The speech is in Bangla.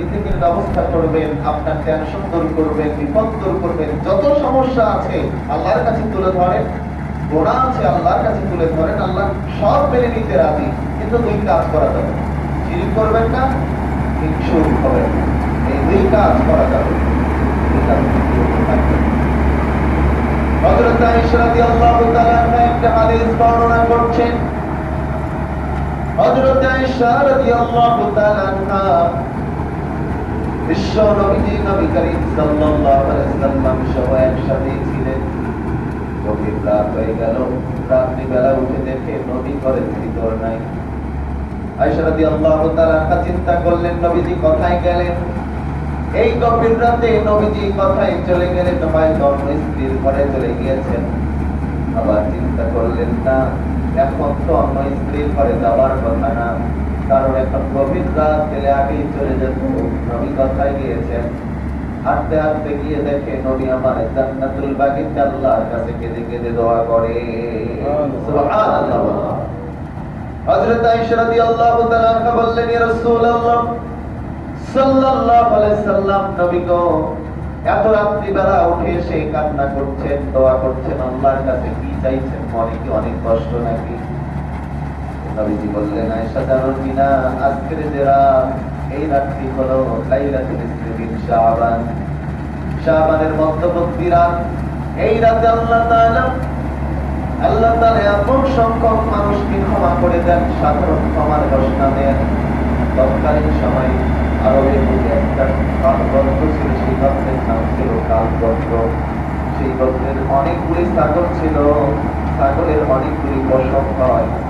রিজিকের ব্যবস্থা করবেন, আপনার টেনশন দূর করবেন, বিপদ দূর করবেন, যত সমস্যা আছে আল্লাহর কাছে তুলে ধরেন গোড়া আছে আল্লাহর কাছে তুলে ধরেন, আল্লাহ সব মেনে নিতে রাজি, কিন্তু দুই কাজ করা যাবে। চিরি করবেন না হিংসু হবেন এই দুই কাজ করা যাবে। হযরত আয়েশা রাদিয়াল্লাহু তাআলা একটা হাদিস বর্ণনা করছেন। হযরত আয়েশা রাদিয়াল্লাহু তাআলা বিশ্ব নবীজি করিম চিন্তা করলেন নবীজি কোথায় গেলেন এই গভীর রাতে নবীজি কোথায় চলে গেলেন হয়তো অন্য স্ত্রীর ঘরে চলে গিয়েছেন আবার চিন্তা করলেন না, এখন তো অন্য স্ত্রীর ঘরে যাওয়ার কথা না। কারণ এখন গভীর রাত গেলে আগেই চলে যেত নবী কোথায় গিয়েছেন? হাঁটতে হাঁটতে গিয়ে দেখে নবী আমার জান্নাতুল আল্লাহর কাছে কেঁদে কেঁদে দোয়া করে। সুবহানাল্লাহ। হযরত আয়েশা রাদিয়াল্লাহু তাআলা আনহা বললেন ইয়া রাসূলুল্লাহ সাল্লাল্লাহু আলাইহি সাল্লাম নবী গো এত রাত্রি বেলা উঠে এসে কান্না করছেন দোয়া করছেন আল্লাহর কাছে কি চাইছেন? মনে কি অনেক কষ্ট নাকি? নবীজি বললেন জানো আজকের এই রাত্রি হলো শাবান। শাবানের মধ্যবর্তী রাত। এই রাতে আল্লাহ আল্লাহ এমন সংখ্যক মানুষকে ক্ষমা করে দেন, সাধারণ ক্ষমার ঘোষণা দেন। তৎকালীন সময় মধ্যে একটা ছিল, সেই গন্ত্রের নাম ছিল সেই অনেকগুলি ছাগল ছিল। ছাগলের অনেকগুলি পশম হয়।